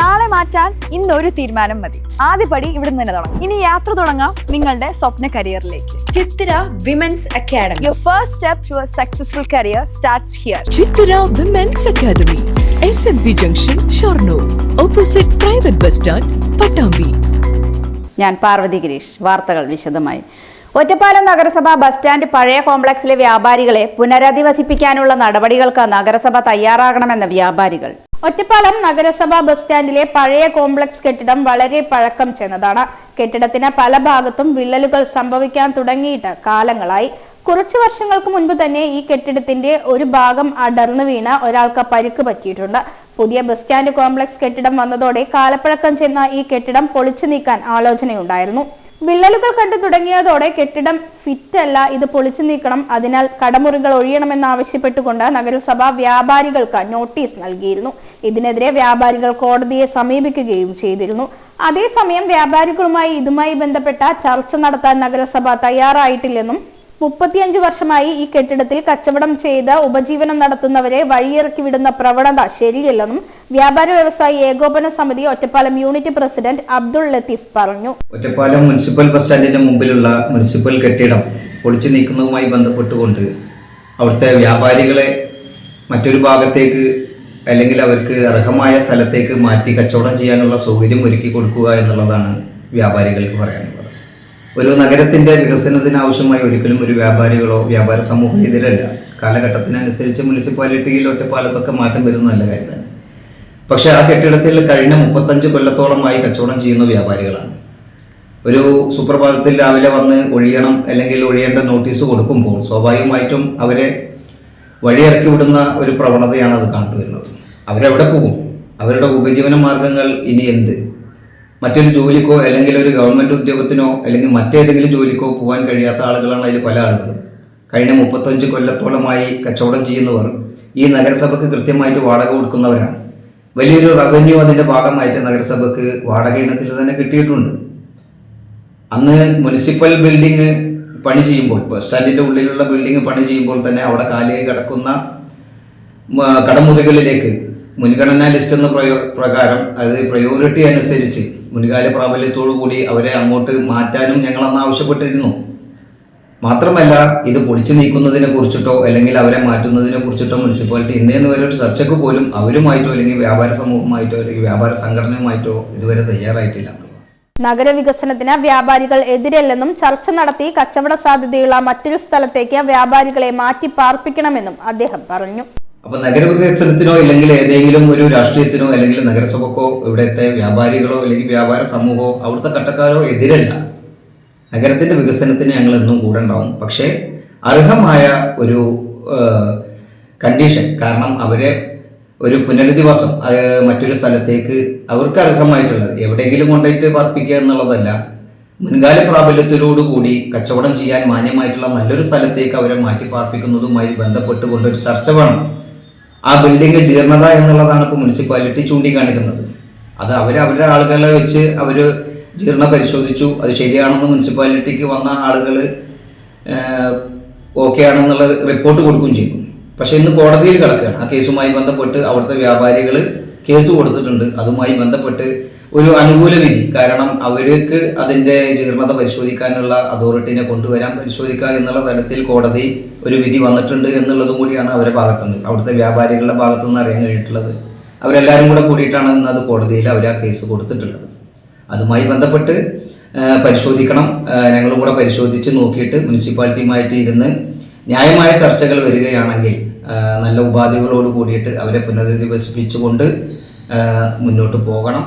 നാളെ മാറ്റാൻ ഇന്ന് ഒരു തീരുമാനം മതി. ആദ്യപടി ഇവിടെ നിന്ന് തന്നെ തുടങ്ങാം. ഇനി യാത്ര തുടങ്ങാം നിങ്ങളുടെ സ്വപ്ന കരിയറിലേക്ക്. Chithira women's academy your first step to a successful career starts here Chithra women's academy S N P junction Shoranur opposite private bus stand Pattambi ഞാൻ പാർവതി ഗിരീഷ് വാർത്തകൾ വിശദമായി. ഒറ്റപ്പാലം നഗരസഭ ബസ് സ്റ്റാൻഡ് പഴയ കോംപ്ലക്സിലെ വ്യാപാരികളെ പുനരധിവസിപ്പിക്കാനുള്ള നടപടികൾക്ക് നഗരസഭ തയ്യാറാകണമെന്ന് വ്യാപാരികൾ. ഒറ്റപ്പാലം നഗരസഭാ ബസ് സ്റ്റാൻഡിലെ പഴയ കോംപ്ലക്സ് കെട്ടിടം വളരെ പഴക്കം ചെന്നതാണ്. കെട്ടിടത്തിന് പല ഭാഗത്തും വിള്ളലുകൾ സംഭവിക്കാൻ തുടങ്ങിയിട്ട് കാലങ്ങളായി. കുറച്ചു വർഷങ്ങൾക്ക് മുൻപ് തന്നെ ഈ കെട്ടിടത്തിന്റെ ഒരു ഭാഗം അടർന്നു വീണ ഒരാൾക്ക് പരിക്ക് പറ്റിയിട്ടുണ്ട്. പുതിയ ബസ് സ്റ്റാൻഡ് കോംപ്ലക്സ് കെട്ടിടം വന്നതോടെ കാലപ്പഴക്കം ചെന്ന ഈ കെട്ടിടം പൊളിച്ചു നീക്കാൻ ആലോചനയുണ്ടായിരുന്നു. വിള്ളലുകൾ കണ്ടു തുടങ്ങിയതോടെ കെട്ടിടം ഫിറ്റ് അല്ല ഇത് പൊളിച്ചു നീക്കണം അതിനാൽ കടമുറികൾ ഒഴിയണമെന്നാവശ്യപ്പെട്ടുകൊണ്ട് നഗരസഭ വ്യാപാരികൾക്ക് നോട്ടീസ് നൽകിയിരുന്നു. ഇതിനെതിരെ വ്യാപാരികൾ കോടതിയെ സമീപിക്കുകയും ചെയ്തിരുന്നു. അതേസമയം വ്യാപാരികളുമായി ഇതുമായി ബന്ധപ്പെട്ട ചർച്ച നടത്താൻ നഗരസഭ തയ്യാറായിട്ടില്ലെന്നും മുപ്പത്തിയഞ്ചു വർഷമായി ഈ കെട്ടിടത്തിൽ കച്ചവടം ചെയ്ത് ഉപജീവനം നടത്തുന്നവരെ വഴിയിറക്കി വിടുന്ന പ്രവണത ശരിയല്ലെന്നും വ്യാപാര വ്യവസായി ഏകോപന സമിതി ഒറ്റപ്പാലം യൂണിറ്റ് പ്രസിഡന്റ് അബ്ദുൾ ലത്തീഫ് പറഞ്ഞു. ഒറ്റപ്പാലം മുനിസിപ്പൽ ബസ് സ്റ്റാൻഡിന് മുമ്പിലുള്ള മുനിസിപ്പൽ കെട്ടിടം പൊളിച്ചു നീക്കുന്നതുമായി ബന്ധപ്പെട്ടുകൊണ്ട് അവിടുത്തെ വ്യാപാരികളെ മറ്റൊരു ഭാഗത്തേക്ക് അല്ലെങ്കിൽ അവർക്ക് അർഹമായ സ്ഥലത്തേക്ക് മാറ്റി കച്ചവടം ചെയ്യാനുള്ള സൗകര്യം ഒരുക്കി കൊടുക്കുക എന്നുള്ളതാണ് വ്യാപാരികൾക്ക് പറയാനുള്ളത്. ഒരു നഗരത്തിന്റെ വികസനത്തിന് ആവശ്യമായി ഒരിക്കലും ഒരു വ്യാപാരികളോ വ്യാപാര സമൂഹം എതിരല്ല കാലഘട്ടത്തിനനുസരിച്ച് മുനിസിപ്പാലിറ്റിയിൽ ഒറ്റപ്പാലത്തൊക്കെ മാറ്റം വരുന്ന നല്ല കാര്യം തന്നെ. പക്ഷേ ആ കെട്ടിടത്തിൽ കഴിഞ്ഞ മുപ്പത്തഞ്ച് കൊല്ലത്തോളമായി കച്ചവടം ചെയ്യുന്ന വ്യാപാരികളാണ്. ഒരു സുപ്രഭാതത്തിൽ രാവിലെ വന്ന് ഒഴിയണം അല്ലെങ്കിൽ ഒഴിയേണ്ട നോട്ടീസ് കൊടുക്കുമ്പോൾ സ്വാഭാവികമായിട്ടും അവരെ വഴിയിറക്കി വിടുന്ന ഒരു പ്രവണതയാണ് അത് കണ്ടുവരുന്നത്. അവരെവിടെ പോകും? അവരുടെ ഉപജീവന മാർഗങ്ങൾ ഇനി എന്ത്? മറ്റൊരു ജോലിക്കോ അല്ലെങ്കിൽ ഒരു ഗവൺമെന്റ് ഉദ്യോഗത്തിനോ അല്ലെങ്കിൽ മറ്റേതെങ്കിലും ജോലിക്കോ പോകാൻ കഴിയാത്ത ആളുകളാണ് അതിൽ പല ആളുകളും. കഴിഞ്ഞ മുപ്പത്തഞ്ച് കൊല്ലത്തോളമായി കച്ചവടം ചെയ്യുന്നവർ ഈ നഗരസഭയ്ക്ക് കൃത്യമായിട്ട് വാടക കൊടുക്കുന്നവരാണ്. വലിയൊരു റവന്യൂ അതിന്റെ ഭാഗമായിട്ട് നഗരസഭയ്ക്ക് വാടക ഇനത്തിൽ തന്നെ കിട്ടിയിട്ടുണ്ട്. അന്ന് മുനിസിപ്പൽ ബിൽഡിംഗ് പണി ചെയ്യുമ്പോൾ ബസ് സ്റ്റാൻഡിന്റെ ഉള്ളിലുള്ള ബിൽഡിംഗ് പണി ചെയ്യുമ്പോൾ തന്നെ അവിടെ കാലിയായി കിടക്കുന്ന കടമുറികളിലേക്ക് മുൻഗണനാ ലിസ്റ്റ് എന്ന പ്രയോ പ്രകാരം അത് പ്രയോറിറ്റി അനുസരിച്ച് മുൻകാല പ്രാബല്യത്തോടു കൂടി അവരെ അങ്ങോട്ട് മാറ്റാനും ഞങ്ങൾ അന്ന് ആവശ്യപ്പെട്ടിരുന്നു. മാത്രമല്ല ഇത് പൊളിച്ചു നീക്കുന്നതിനെ കുറിച്ചിട്ടോ അല്ലെങ്കിൽ അവരെ മാറ്റുന്നതിനെ കുറിച്ചിട്ടോ മുനിസിപ്പാലിറ്റി ഇന്നേന്ന് വരെ ഒരു ചർച്ചയ്ക്ക് പോലും അവരുമായിട്ടോ അല്ലെങ്കിൽ വ്യാപാര സമൂഹമായിട്ടോ അല്ലെങ്കിൽ വ്യാപാര സംഘടനയുമായിട്ടോ ഇതുവരെ തയ്യാറായിട്ടില്ല. നഗരവികസനത്തിന് വ്യാപാരികൾ എതിരല്ലെന്നും ചർച്ച നടത്തി കച്ചവട സാധ്യതയുള്ള മറ്റൊരു സ്ഥലത്തേക്ക് വ്യാപാരികളെ മാറ്റി പാർപ്പിക്കണമെന്നും അദ്ദേഹം പറഞ്ഞു. അപ്പൊ നഗരവികസനത്തിനോ അല്ലെങ്കിൽ ഏതെങ്കിലും ഒരു രാഷ്ട്രീയത്തിനോ അല്ലെങ്കിൽ നഗരസഭക്കോ ഇവിടുത്തെ വ്യാപാരികളോ അല്ലെങ്കിൽ വ്യാപാര സമൂഹമോ അവിടുത്തെ കട്ടക്കാരോ എതിരല്ല. നഗരത്തിന്റെ വികസനത്തിന് ഞങ്ങൾ എന്നും കൂടെ ഉണ്ടാവും. പക്ഷേ അർഹമായ ഒരു കണ്ടീഷൻ കാരണം അവരെ ഒരു പുനരധിവാസം മറ്റൊരു സ്ഥലത്തേക്ക് അവർക്ക് അർഹമായിട്ടുള്ളത് എവിടെയെങ്കിലും കൊണ്ടുപോയിട്ട് പാർപ്പിക്കുക എന്നുള്ളതല്ല. മുൻകാല പ്രാബല്യത്തിലോടുകൂടി കച്ചവടം ചെയ്യാൻ മാന്യമായിട്ടുള്ള നല്ലൊരു സ്ഥലത്തേക്ക് അവരെ മാറ്റി പാർപ്പിക്കുന്നതുമായി ബന്ധപ്പെട്ടുകൊണ്ട് ചർച്ച വേണം. ആ ബിൽഡിംഗ് ജീർണത എന്നുള്ളതാണ് ഇപ്പോൾ മുനിസിപ്പാലിറ്റി ചൂണ്ടിക്കാണിക്കുന്നത്. അത് അവർ അവരുടെ ആളുകളെ വെച്ച് അവർ ജീർണ പരിശോധിച്ചു. അത് ശരിയാണെന്ന് മുനിസിപ്പാലിറ്റിക്ക് വന്ന ആളുകൾ ഓക്കെ ആണെന്നുള്ള റിപ്പോർട്ട് കൊടുക്കുകയും ചെയ്തു. പക്ഷേ ഇന്ന് കോടതിയിൽ കിടക്കുകയാണ്. ആ കേസുമായി ബന്ധപ്പെട്ട് അവിടുത്തെ വ്യാപാരികൾ കേസ് കൊടുത്തിട്ടുണ്ട്. അതുമായി ബന്ധപ്പെട്ട് ഒരു അനുകൂല വിധി കാരണം അവർക്ക് അതിന്റെ ജീർണത പരിശോധിക്കാനുള്ള അതോറിറ്റിനെ കൊണ്ടുവരാൻ പരിശോധിക്കുക എന്നുള്ള തരത്തിൽ കോടതി ഒരു വിധി വന്നിട്ടുണ്ട് എന്നുള്ളതും കൂടിയാണ് അവരെ ഭാഗത്തുനിന്ന്. അവിടുത്തെ വ്യാപാരികളുടെ ഭാഗത്തുനിന്ന് അറിയാൻ കഴിഞ്ഞിട്ടുള്ളത്. അവരെല്ലാവരും കൂടെ കൂടിയിട്ടാണ് ഇന്ന് അത് കോടതിയിൽ അവർ ആ കേസ് കൊടുത്തിട്ടുള്ളത്. അതുമായി ബന്ധപ്പെട്ട് പരിശോധിക്കണം. ഞങ്ങളും കൂടെ പരിശോധിച്ച് നോക്കിയിട്ട് മുനിസിപ്പാലിറ്റിയുമായിട്ട് ഇരുന്ന് ന്യായമായ ചർച്ചകൾ വരികയാണെങ്കിൽ നല്ല ഉപാധികളോട് കൂടിയിട്ട് അവരെ പുനരധിവസിപ്പിച്ചുകൊണ്ട് മുന്നോട്ട് പോകണം.